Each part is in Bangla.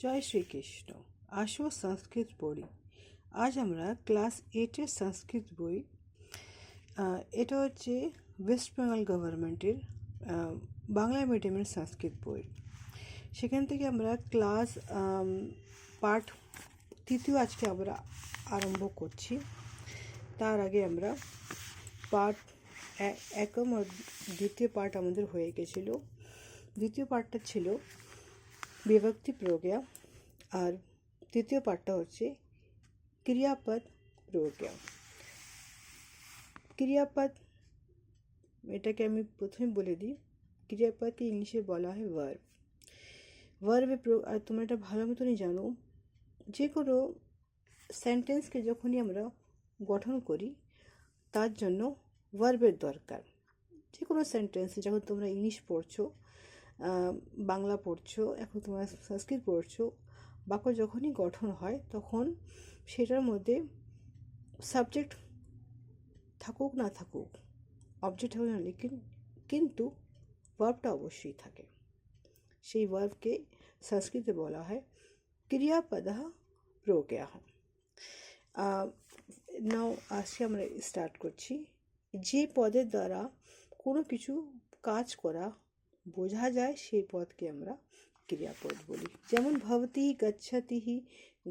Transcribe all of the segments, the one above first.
জয় শ্রীকৃষ্ণ। আসো সংস্কৃত পড়ি। আজ আমরা ক্লাস এইটের সংস্কৃত বই এটা হচ্ছে ওয়েস্ট বেঙ্গল গভর্নমেন্টের বাংলা মিডিয়ামের সংস্কৃত বই। সেখান থেকে আমরা ক্লাস পাঠ তৃতীয় আজকে আমরা আরম্ভ করছি। তার আগে আমরা পাঠ একম দ্বিতীয় পাঠ আমাদের হয়ে গেছিল। দ্বিতীয় পাঠটা ছিল বিভক্তি প্রজ্ঞা আর তৃতীয় পাঠটা হচ্ছে ক্রিয়াপদ প্রজ্ঞা ক্রিয়াপদ, এটাকে আমি প্রথমে বলে দিই, ক্রিয়াপদকে ইংলিশে বলা হয় ভার্ব ভার্বে আর তোমরা এটা ভালো মতনই জানো যে কোনো সেন্টেন্সকে যখনই আমরা গঠন করি, তার জন্য ভার্বের দরকার। যে কোনো সেন্টেন্স যখন তোমরা ইংলিশ পড়ছো বাংলা পড়ছো, এখন তোমরা সংস্কৃত পড়ছো, বাক্য যখনই গঠন হয় তখন সেটার মধ্যে সাবজেক্ট থাকুক না থাকুক অবজেক্ট হবে না কিন্তু ভার্বটা অবশ্যই থাকে। সেই ভার্বকে সংস্কৃতে বলা হয় ক্রিয়াপদ প্রজ্ঞা নাও আজকে আমরা স্টার্ট করছি। যে পদের দ্বারা কোনো কিছু কাজ করা বোঝা যায় সেই পদকে আমরা ক্রিয়াপদ বলি। যেমন ভবতি গচ্ছতি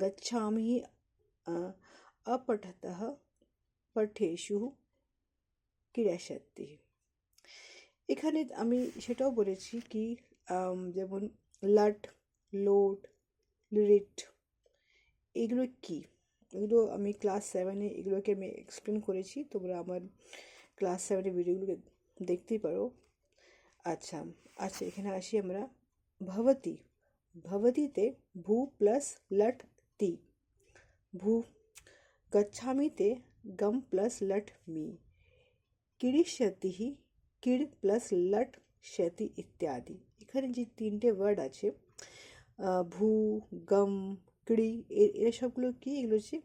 গচ্ছামি অপঠত পঠেশু ক্রিয়াসত্তি এখানে আমি সেটাও বলেছি কি যেমন লট লোড লিট, এগুলো কি? এগুলো আমি ক্লাস সেভেনে এগুলোকে আমি এক্সপ্লেন করেছি। তোমরা আমার ক্লাস সেভেনের ভিডিওগুলোকে দেখতেই পারো। আচ্ছা আচ্ছা এখানে আসি আমরা ভবতি ভবতিতে ভূ প্লাস লট তি ভূ গচ্ছামিতে গম প্লাস লট মি কিড়িষ্যতি কিড় প্লাস লট শতি ইত্যাদি এখানে যে তিনটে ওয়ার্ড আছে আহ, ভূ গম কিড়ি এ- এরা সবগুলো কি এগুলো হচ্ছে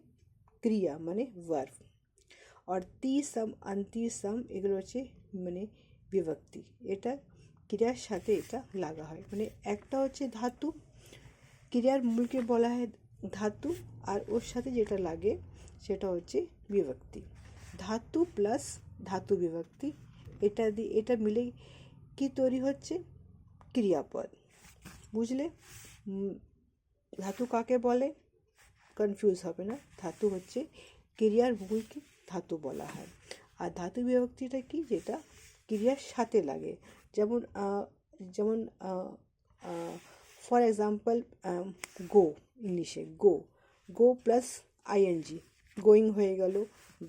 ক্রিয়া মানে ভার্ভ আর তি সম আন্তি সম এগুলো হচ্ছে মানে বিভক্তি। এটা ক্রিয়ার সাথে এটা লাগা হয়। মানে একটা হচ্ছে ধাতু, ক্রিয়ার মূলকে বলা হয় ধাতু, আর ওর সাথে যেটা লাগে সেটা হচ্ছে বিভক্তি। ধাতু প্লাস ধাতু বিভক্তি, এটা দিয়ে এটা মিলে কি তৈরি হচ্ছে? ক্রিয়াপদ। বুঝলে? ধাতু কাকে বলে? কনফিউজ হবে না। ধাতু হচ্ছে ক্রিয়ার মূলকে ধাতু বলা হয়। আর ধাতু বিভক্তিটা কি? যেটা ক্রিয়ার সাথে লাগে। যেমন যেমন ফর এক্সাম্পল গো ইংলিশে go go plus ING going হয়ে গেল।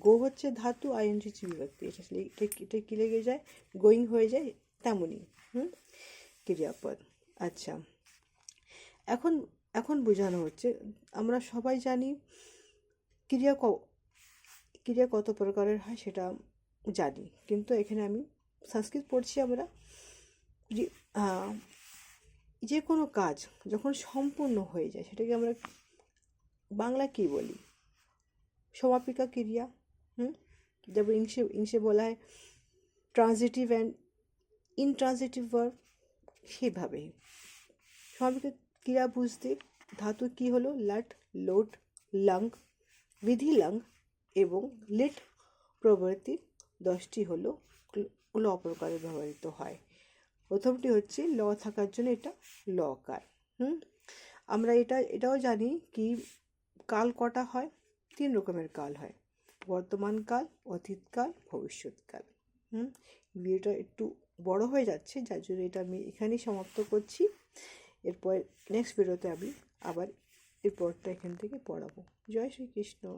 গো হচ্ছে ধাতু আইএনজি হচ্ছে বিভক্তি। এটা আসলে এটা এটা কী লেগে যায়? গোয়িং হয়ে যায় তেমনই, হুম? ক্রিয়াপদ। আচ্ছা। এখন এখন বোঝানো হচ্ছে, আমরা সবাই জানি ক্রিয়া ক, ক্রিয়া কত প্রকারের হয় সেটা জানি। কিন্তু এখানে আমি সংস্কৃত পড়ছি আমরা, যে যে কোনো কাজ যখন সম্পূর্ণ হয়ে যায়, সেটাকে আমরা বাংলা কী বলি? সমাপিকা ক্রিয়া, হুম? যেমন ইংলিশে ইংলিশে বলা হয় ট্রানজিটিভ অ্যান্ড ইনট্রানজিটিভ ভার্ব সেভাবেই। সমাপিকা ক্রিয়া বুঝতে ধাতু কি হলো? লাট লোড লং, বিধি লং এবং লিট প্রভৃতি দশটি হলো ল অপরকারে ব্যবহৃত হয়। প্রথমটি হচ্ছে ল থাকার জন্য এটা লকার। হুম? আমরা এটা, এটাও জানি কি কাল কটা হয়? তিন রকমের কাল হয়। বর্তমান কাল অতীতকাল ভবিষ্যৎকাল হুম? ভিডিওটা একটু বড় হয়ে যাচ্ছে, যার জন্য এটা আমি এখানেই সমাপ্ত করছি। এরপর নেক্সট ভিডিওতে আমি আবার এরপরটা এখান থেকে পড়াবো। জয় শ্রীকৃষ্ণ।